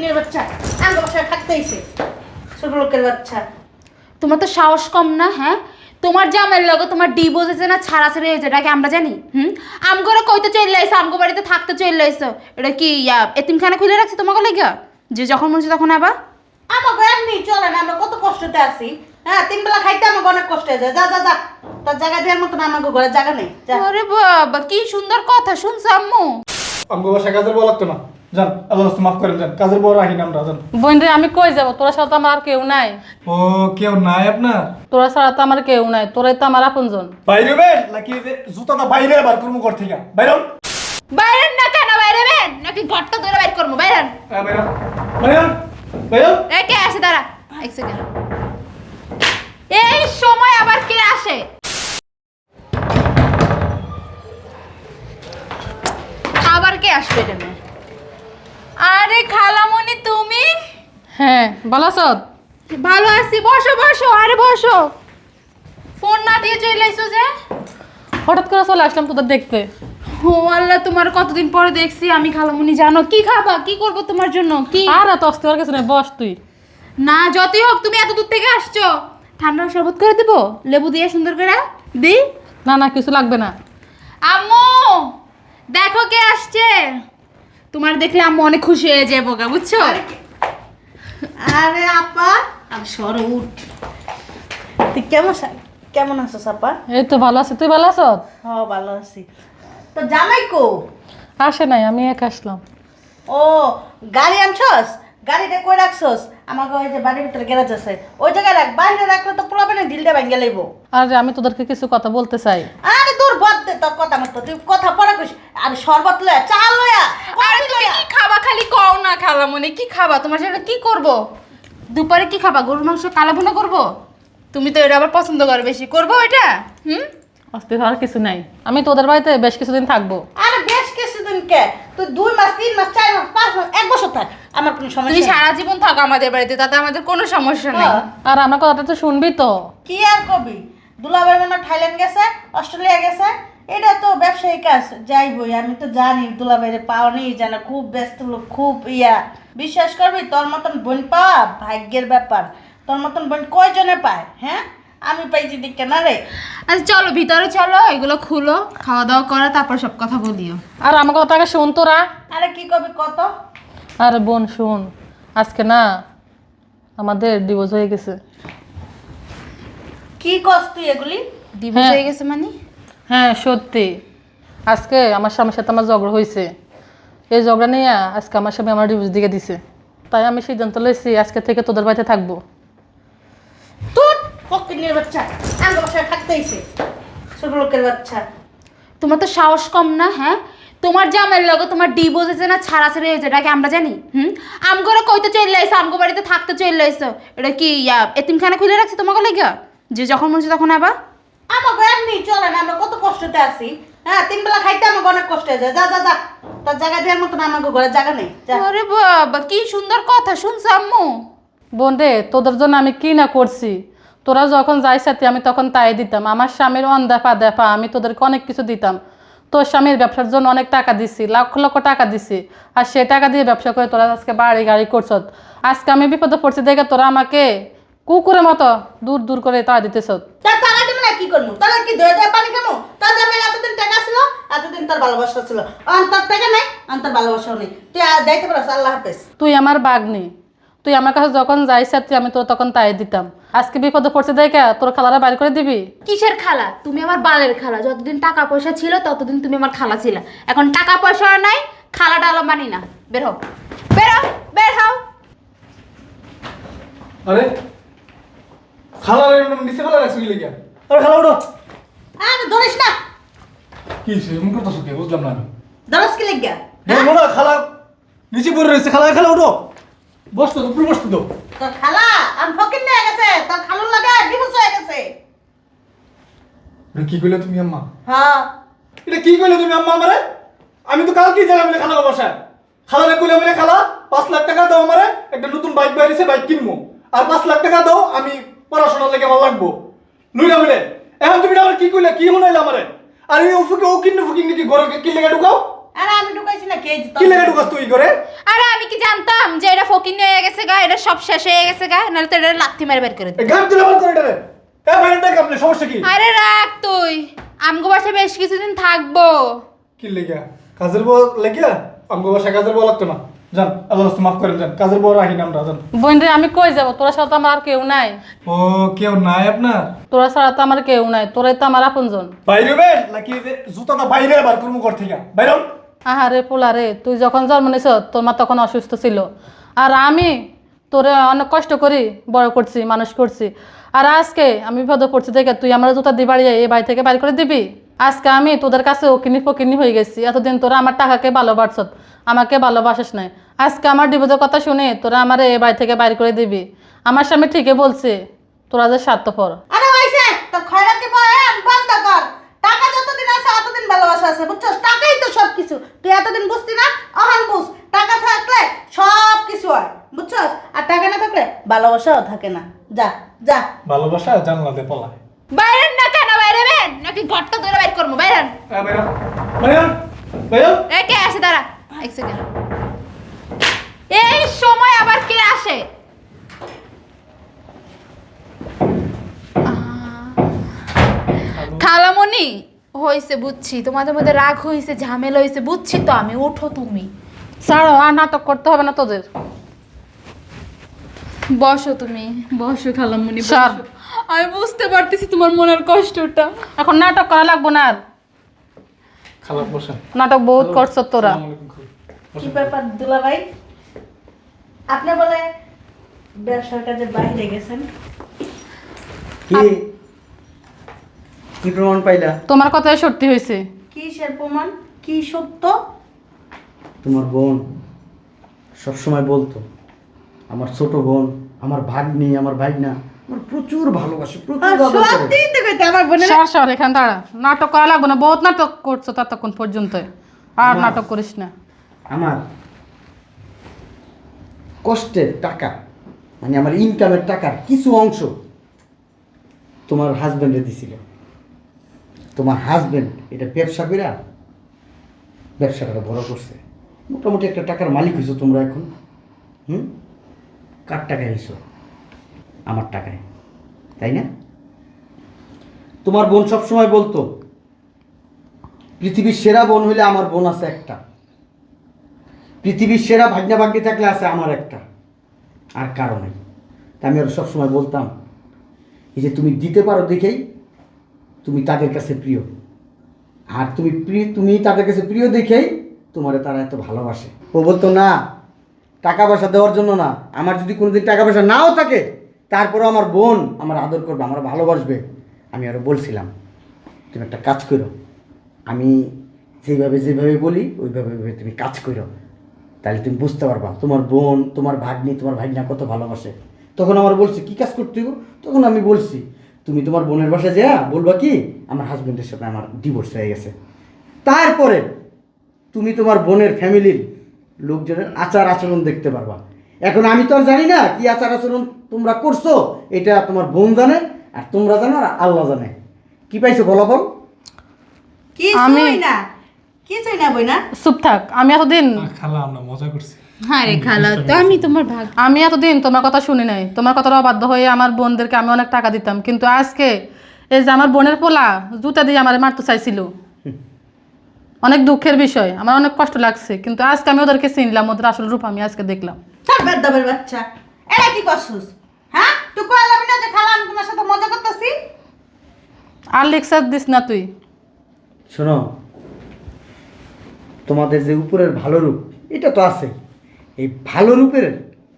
ফকিনের বাচ্চা। আঙ্গ বাসায় থাকতেইছে ছোট লোকের বাচ্চা। তোমার তো সাহস কম না হ্যাঁ? তোমার জামাইয়ের লগে তোমার ডিভোর্স হয়েছে না ছাড়াছাড়ি হয়েছে এটা কি আমরা জানি? হুম? আমগরে কইতে চলে আইসো আমগো বাড়িতে থাকতে চলে আইসো। এটা কি ইয়া এতিমখানা খুলে রাখছি তোমাকে লেগে? যে যখন মনে হচ্ছে তখন আবার আমাকে এমনি চলে না আমরা কত কষ্টতে আছি। হ্যাঁ তিন বেলা খাইতে আমাকে অনেক কষ্ট হয়ে যায় যা যা যা। তার জায়গা দেওয়ার মতন আমাকে ঘরে জায়গা নেই। যা। আরে বাবা কি সুন্দর কথা শুনছো আম্মু? আমাকে বাসায় কাজের বউ লাগতো না। যান আল্লাহ রাস্তা মাফ করেন যান কাজের বউ রাখি না আমরা যান বোন রে আমি কই যাব? তোরা ছাড়া তো আমার আর কেউ নাই। ও কেউ নাই আপনার? তোরা ছাড়া তো আমার কেউ নাই তোরাই তো আমার আপনজন। বাইরে বেন নাকি যে জুতাটা বাইরে বার করব ঘর থেকে? বাইরন বাইরেন না কেন? বাইরে বেন নাকি ঘরটা ধরে বাইর করব বাইরেন। হ্যাঁ বাইরন বাইরন বাইরন এই কে আসে? দাঁড়া। এক সেকেন্ড এই সময় আবার কে আসে? আবার কে আসবে এটা? আরে খালামণি তুমি? হ্যাঁ বালাসত ভালো আছি বসো বসো আরে বসো। ফোন না দিয়ে চলে আইসো যে। হঠাৎ করে চলে আসলাম তোদের দেখতে। ও আল্লাহ তোমার কতদিন পরে দেখছি আমি খালামণি জানো। কি খাবা কি করব তোমার জন্য কি? আর এত অস্থির হওয়ার কিছু নেই বস তুই। না যতই হোক তুমি এত দূর থেকে আসছো। ঠান্ডা শরবত করে দেবো? লেবু দিয়ে সুন্দর করে দি না না কিছু লাগবে না। আম্মু দেখো কে আসছে। তোমার দেখলে আম্মু অনেক খুশি হয়ে যায় বোকা বুঝছ? আরে আপা। আর সর উঠ। তুই কেমন আছ- কেমন আছিস আপা? এই তো ভালো আছি তুই ভালো আছো? হ্যাঁ ভালো আছি। তো জামাই কো? আসে নাই আমি এক আসলাম। ও গাড়ি আনছস? গাড়িটা কই রাখছস? আমাকে ওই যে বাড়ির ভিতরে গ্যারেজ আছে ওই জায়গায় রাখ বাইরে রাখলে তো পোলাবেনে ঢিলটা ভেঙে লইব। আর আমি তোদেরকে কিছু কথা বলতে চাই। আরে দূর বাদ দে তোর কথা মতো তুই কথা পরে কইস আর শরবত লয়া চা লয়া আরে তুমি কি খাবা খালি কও না খালামণি কি খাবা? তোমার সাথে কি করব? দুপুরে কি খাবা? গরুর মাংস কালা ভুনা করব? তুমি তো এটা আবার পছন্দ করো বেশি। করব এটা হুম? অস্থির হওয়ার কিছু নাই। আমি তোদের বাড়িতে বেশ কিছুদিন থাকব। আরে বেশ কিছুদিন কে? তুই দুই মাস তিন মাস চার মাস পাঁচ মাস এক বছর থাক। আমার কোনো তুমি সমস্যা নেই। সারা জীবন থাকো আমাদের বাড়িতে তাতে আমাদের কোনো সমস্যা নেই। আর আমার কথাটা তো শুনবি তো? কি আর কবি? দুলাভাই মনে থাইল্যান্ড গেছে অস্ট্রেলিয়া গেছে এটা তো ব্যবসায়ী কাজ যাইবই আমি তো জানি দুলাভাইরে পাওয়া নেই জানা খুব ব্যস্ত লোক খুব ইয়া। বিশ্বাস করবি তোর মতন বোন পাওয়া ভাগ্যের ব্যাপার। তোর মতন বোন কয়জনে পায় হ্যাঁ? আমি পাইছি দিকে না রে। আচ্ছা চলো ভিতরে চলো এগুলো খুলো খাওয়া দাওয়া করো তারপর সব কথা বলিও। আর আমার কথাটাকে শুন তোরা। আরে কি কবি কত? আরে বোন শুন। আজকে না আমাদের ডিভোর্স হয়ে গেছে। কি কস তুই এগুলি? ডিভোর্স হ্যাঁ। হয়ে গেছে মানে? হ্যাঁ সত্যি। আজকে আমার স্বামীর সাথে আমার ঝগড়া হয়েছে। এই ঝগড়া নিয়ে আজকে আমার স্বামী আমার ডিভোর্স দিকে দিছে। তাই আমি সিদ্ধান্ত লইছি আজকে থেকে তোদের বাড়িতে থাকব। তোর ফকিনের বাচ্চা আঙ্গ বাসায় থাকতেইছে। ছোট লোকের বাচ্চা। তোমার তো সাহস কম না হ্যাঁ? তোমার জামাইয়ের লগে তোমার ডিভোর্স হয়েছে না ছাড়াছাড়ি হয়েছে এটা কি আমরা জানি? হুম? আমগরে কইতে চলে আইসো আমগো বাড়িতে থাকতে চলে আইসো। এটা কি ইয়া এতিমখানা খুলে রাখছি তোমাকে লেগে? যে যখন মনে হচ্ছে তখন আবার আমাকে এমনি চলে না আমরা কত কষ্টতে আছি। হ্যাঁ তিন বেলা খাইতে আমাকে অনেক কষ্ট হয়ে যায় যা যা যা তার জায়গা দেওয়ার মতন আমাকে ঘরে জায়গা নেই। আরে বাবা কি সুন্দর কথা শুনছো আম্মু? বোন রে তোদের জন্য আমি কি না করছি? তোরা যখন যাই সাথে আমি তখন তাই দিতাম। আমার স্বামীর অন দেখা দেখা আমি তোদেরকে অনেক কিছু দিতাম। তোর স্বামীর ব্যবসার জন্য অনেক টাকা দিছি লক্ষ লক্ষ টাকা দিছি। আর সে টাকা দিয়ে ব্যবসা করে তোরা আজকে বাড়ি গাড়ি করছ। আজকে আমি বিপদে পড়ছি দেখে তোরা আমাকে কুকুরের মতো দূর দূর করে তা দিতেছ তার টাকা কি করব তাহলে কি ধুয়ে ধুয়ে পানি খাব তার জামাই এতদিন টাকা ছিল এতদিন তার ভালোবাসা ছিল। আর টাকা নাই আর ভালোবাসাও নেই। তুই আর যাইতে পারস আল্লাহ হাফেজ। তুই আমার বাগনি। তুই আমার কাছে যখন যাই তুই আমি তোর তখন তাই দিতাম। আজকে বিপদে পড়ছে দেখে তোর খালারা বাইর করে দিবি। কিসের খালা? তুমি আমার বালের খালা। যতদিন টাকা পয়সা ছিল ততদিন তুমি আমার খালা ছিল। এখন টাকা পয়সা নাই খালা ডালা মানি না বের হও। বের হও বের হও। আরে খালা নিচে ফেলা রাখছি লিখে আরে খালা ওঠো। আর ধরিস না। কি সে এমন করতেছো কে? বুঝলাম না আমি। ধরস কি লেগা? বলব না খালা নিচে পড়ে রয়েছে। খালা খালা ওঠো। বসতো উপরে বসতো তো। খালা আমি ফকির নিয়ে গেছে তোর খালুর লাগে ডিভোর্স হয়ে গেছে। কি কইলে তুমি আম্মা? হ্যাঁ। এটা কি কইলে তুমি আম্মা আমারে? আমি তো কালকেই যাই বলে খালা বসায়। খালা কইলে বলে খালা পাঁচ লাখ টাকা দাও আমারে একটা নতুন বাইক বাইরেছে বাইক কিনবো। আর পাঁচ লাখ টাকা দাও আমি পড়াশোনার লেগে আমার লাগবো। লুইলা বলে এখন তুমি আমার কি কইলে কি মনে হইল আমারে? আর এই উফুকে ও কিন্ন ফুকিং কি ঘরে কি লেগে ঢুকাও? আরে আমি ঢুকাইছি না কে কি লেগে ঢুকাস তুই করে আরে আমি কি জানতাম যে এটা ফকির হয়ে গেছে গা এটা সব শেষ হয়ে গেছে গা নাহলে তো এটা লাথি মেরে বের করে দিত। এই দিলে বল করে এটা এ বাইরে দেখ সমস্যা কি? আরে রাখ তুই। আমগো বাসায় বেশ কিছুদিন থাকব। কি লেগে? কাজের বউ লেগে? আমগো বাসা কাজের বউ লাগতো না। জান আল্লাহ রাস্তা মাফ করেন জান কাজের বউ রাখি না আমরা বোন রে আমি কই যাব? তোরা সাথে আমার আর কেউ নাই। ও কেউ নাই আপনার? তোরা ছাড়া তো আমার কেউ নাই তোরাই তো আমার আপনজন। বাইরে বেন নাকি এই যে জুতাটা বাইরে বার করব ঘর থেকে? বাইরে। আহারে পোলা রে, তুই যখন জন্ম নিছ তোর মা তখন অসুস্থ ছিল। আর আমি তোরে অনেক কষ্ট করি, বড় করছি, মানুষ করছি। আর আজকে আমি বিপদে পড়ছি, দেখে তুই আমার জুতা দিয়ে বাড়ি এই বাড়ি থেকে বাড়ি করে দিবি? আজকে আমি তোদের কাছে ওকিনি ফকিনি হয়ে গেছি, এতদিন তোরা আমার টাকাকে ভালোবাসত আমাকে ভালোবাসিস নাই। আজকে আমার ডিভোর্সের কথা শুনে তোরা আমার এই বাড়ি থেকে বাইর করে দিবি। আমার স্বামী ঠিকই বলছে, তোরা যে স্বার্থপর। বয়ান বন্ধ কর। টাকা যতদিন আছে ভালোবাসা আছে টাকাই তো কিছু তুই এতদিন বুঝতি না? অহন বুঝ। টাকা থাকলে সব কিছু হয় বুঝছস? আর টাকা না থাকলে ভালোবাসাও থাকে না। যা যা। ভালোবাসা জানলা দে পলায় বাইরেন না কেন বাইরে বেন নাকি ঘরটা ধরে বাইর করব? বাইরেন হ্যাঁ বাইরে হন। বাইরে বাইরে এ কে আসে? দাঁড়া। এক সেকেন্ড এই সময় আবার কে আসে? খালামণি? হয়েছে বুঝছি তোমাদের মধ্যে রাগ হয়েছে ঝামেলা হয়েছে বুঝছি তো আমি ওঠো তুমি। ছাড়ো আর নাটক করতে হবে না তোদের। বসো তুমি। বসো খালামণি সর। বসো। আমি বুঝতে পারতেছি তোমার মনের কষ্টটা। এখন নাটক করা লাগবো না আর? নাটক বহুত করছ তোরা। কি ব্যাপার দুলা ভাই আপনি বলে ব্যবসার কাজে বাইরে গেছেন। কি প্রমাণ পাইলা? তোমার কথাই সত্যি হয়েছে কিসের প্রমাণ? কি সত্য? তোমার বোন সবসময় বলতো আমার ছোট বোন আমার ভাগ্নি আমার ভাগনা আমার প্রচুর ভালোবাসে প্রচুর আদর করে। তো কইতে আমার বোনের সর সর এখান দাঁড়া। নাটক করা লাগবে না বহুত নাটক করছ ততক্ষণ পর্যন্ত। আর নাটক করিস না। আমার কষ্টের টাকা মানে আমার ইনকামের টাকার কিছু অংশ তোমার হাজব্যান্ডে দিছিল। তোমার হাজব্যান্ড এটা ব্যবসা করে ব্যবসাটা বড় করছে। মোটামুটি একটা টাকার মালিক হয়েছো তোমরা এখন, হুম? কার টাকায় হয়েছো আমার টাকায়, তাই না? তোমার বোন সবসময় বলতো, পৃথিবীর সেরা বোন হইলে আমার বোন আছে একটা। পৃথিবীর সেরা ভাগ্না ভাগ্নি থাকলে আছে আমার একটা, আর কারও নেই। তা আমি আরও সবসময় বলতাম, এই যে তুমি দিতে পারো দেখেই তুমি তাদের কাছে প্রিয়। আর তুমি প্রিয় তুমি তাদের কাছে প্রিয় দেখেই তোমারে তারা এত ভালোবাসে। ও বলতো, না, টাকা পয়সা দেওয়ার জন্য না। আমার যদি কোনোদিন টাকা পয়সা নাও থাকে, তারপরেও আমার বোন আমার আদর করবে আমার ভালোবাসবে। আমি আরও বলছিলাম, তুমি একটা কাজ করো। আমি যেভাবে যেভাবে বলি, ওইভাবে ওইভাবে তুমি কাজ করো। তাহলে তুমি বুঝতে পারবা, তোমার বোন, তোমার ভাগ্নি, তোমার ভাগ্না কত ভালোবাসে। তখন আমার বলছে, কি কাজ করতে তখন আমি বলছি তুমি তোমার বোনের বাসায় যা বলবা কি আমার হাজবেন্ডের সাথে আমার ডিভোর্স হয়ে গেছে। তারপরে তুমি তোমার বোনের ফ্যামিলির লোকজনের আচার আচরণ দেখতে পারবা। এখন আমি তো আর জানি না কি আচার আচরণ তোমরা করছ এটা তোমার বোন জানে আর তোমরা জানো আর আল্লাহ জানে। কি পাইছো বলো বল। কিছুই আমি- না কি চাই না বই না চুপ থাক আমি এতদিন খালা আমরা মজা করছি। হ্যাঁ রে খালা তো আমি তোমার ভাগ আমি এতদিন তোমার কথা শুনি নাই। তোমার কথার অবাধ্য হয়ে আমার বোনদেরকে আমি অনেক টাকা দিতাম কিন্তু আজকে এই যে আমার বোনের পোলা জুতা দিয়ে আমার মারতে চাইছিল। অনেক দুঃখের বিষয় আমার অনেক কষ্ট লাগছে কিন্তু আজকে আমি ওদেরকে চিনলাম ওদের আসল রূপ আমি আজকে দেখলাম। সব বেদবের বাচ্চা এরা কি করছিস? হ্যাঁ? তুই কইলাম না যে খালা আমি তোমার সাথে মজা করতেছি? আর লেকচার দিস না তুই। শোনো তোমাদের যে উপরের ভালো রূপ এটা তো আছে। এই ভালো রূপের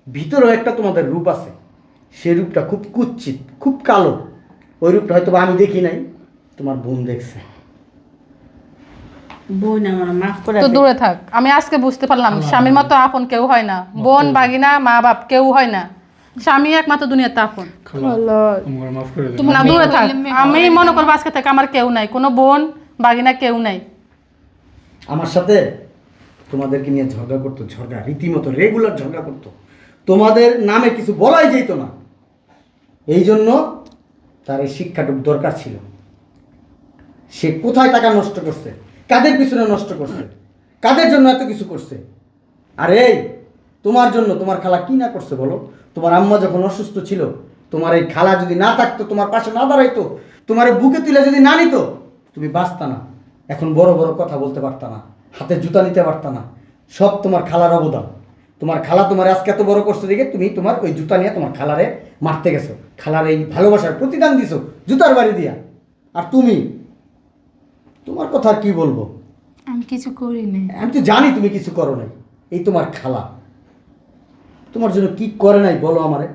ভিতরেও একটা তোমাদের রূপ আছে। সেই রূপটা খুব কুৎসিত খুব কালো। ওই রূপটা হয়তো আমি দেখি নাই তোমার বোন দেখছে। বই না আমার মাফ করে তো দূরে থাক আমি আজকে বুঝতে পারলাম স্বামীর মতো আপন কেউ হয় না বোন বাগিনা মা বাপ কেউ হয় না। স্বামী একমাত্র দুনিয়াতে আপন। দেন না দূরে থাক আমি মনে করব আজকে থেকে আমার কেউ নাই কোনো বোন বাগিনা কেউ নাই। আমার সাথে তোমাদেরকে নিয়ে ঝগড়া করতো, ঝগড়া, রীতিমতো রেগুলার ঝগড়া করতো। তোমাদের নামে কিছু বলাই যেত না। এই জন্য তার এই শিক্ষাটুক দরকার ছিল। সে কোথায় টাকা নষ্ট করছে? কাদের পিছনে নষ্ট করছে? কাদের জন্য এত কিছু করছে? আরে তোমার জন্য তোমার খালা কি না করছে বলো? তোমার আম্মা যখন অসুস্থ ছিল, তোমার এই খালা যদি না থাকতো, তোমার পাশে না দাঁড়াইতো, তোমার বুকে তুলে যদি না নিত, তুমি বাঁচতা না। এখন বড় বড় কথা বলতে পারতা না। হাতে জুতা নিতে পারতা না। সব তোমার খালার অবদান। তোমার খালা তোমার আজকে এত বড় করছে দেখে তুমি তোমার ওই জুতা নিয়ে তোমার খালারে মারতে গেছো। খালার এই ভালোবাসার প্রতিদান দিছো জুতার বাড়ি দিয়া। আর তুমি? তোমার কথা আর কি বলব? আমি কিছু করি না আমি তো জানি তুমি কিছু করো নাই। এই তোমার খালা। তোমার জন্য কি করে নাই বলো আমারে?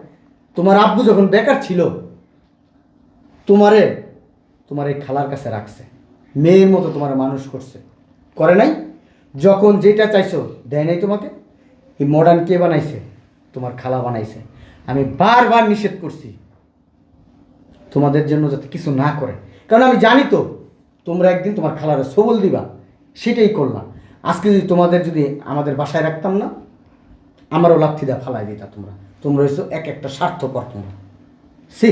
তোমার আব্বু যখন বেকার ছিল তোমারে তোমার এই খালার কাছে রাখছে। মেয়ের মতো তোমার মানুষ করছে। করে নাই? যখন যেটা চাইছো দেয় নাই তোমাকে? এই মডার্ন কে বানাইছে? তোমার খালা বানাইছে। আমি বারবার নিষেধ করছি তোমাদের জন্য যাতে কিছু না করে। কারণ আমি জানি তো তোমরা একদিন তোমার খালারে সবল দিবা। সেটাই করলাম। আজকে যদি তোমাদের যদি আমাদের বাসায় রাখতাম না আমারও দেওয়া ফালাই দিতা তোমরা। তোমরা হয়েছো এক একটা স্বার্থপর তোমরা। সি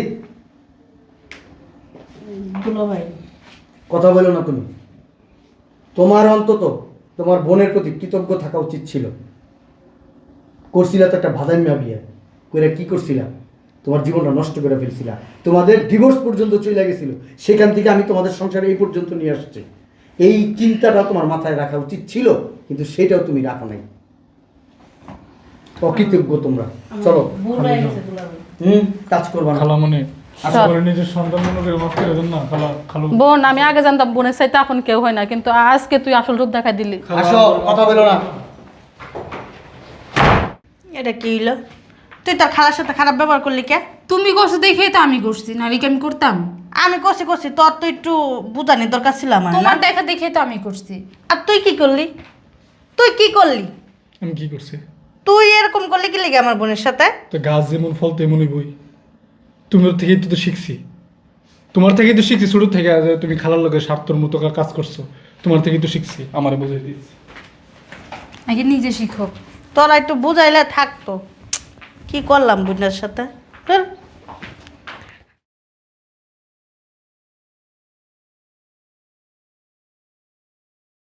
কথা বলো না তুমি। তোমার অন্তত তোমার বোনের প্রতি কৃতজ্ঞ থাকা উচিত ছিল। করছিলা তো একটা ভাদাইমা বিয়ে। করে কি করছিলা? তোমার জীবনটা নষ্ট করে ফেলছিলা। তোমাদের ডিভোর্স পর্যন্ত চলে গেছিল। সেখান থেকে আমি তোমাদের সংসারে এই পর্যন্ত নিয়ে আসছি। এই চিন্তাটা তোমার মাথায় রাখা উচিত ছিল কিন্তু সেটাও তুমি রাখো নাই। অকৃতজ্ঞ তোমরা। চলো। ভুল হুম কাজ করবা না। বোন আমি আগে জানতাম বোনের সাথে এখন কেউ হয় না কিন্তু আজকে তুই আসল রূপ দেখা দিলি। আসো কথা বলো না। এটা কি হইল? তুই তোর খালার সাথে খারাপ ব্যবহার করলি কে? তুমি করছ দেখেই তো আমি করছি নাহলে কি আমি করতাম? আমি করছি করছি তোর তো একটু বুঝানি দরকার ছিল আমার না? তোমার দেখা দেখেই তো আমি করছি। আর তুই কি করলি? তুই কি করলি? আমি কি করছি? তুই এরকম করলি কি লেগে আমার বোনের সাথে? তো গাছ যেমন ফল তেমনই বই। তোমার থেকেই তো তো শিখছি। তোমার থেকেই তো শিখছি শুরু থেকে তুমি খালার লোকের স্বার্থর মতো কাজ করছ তোমার থেকেই তো শিখছি। আমার বুঝে দিয়েছি। আগে নিজে শিখো। তোরা একটু বুঝাইলে থাকতো। কি করলাম বুঝার সাথে।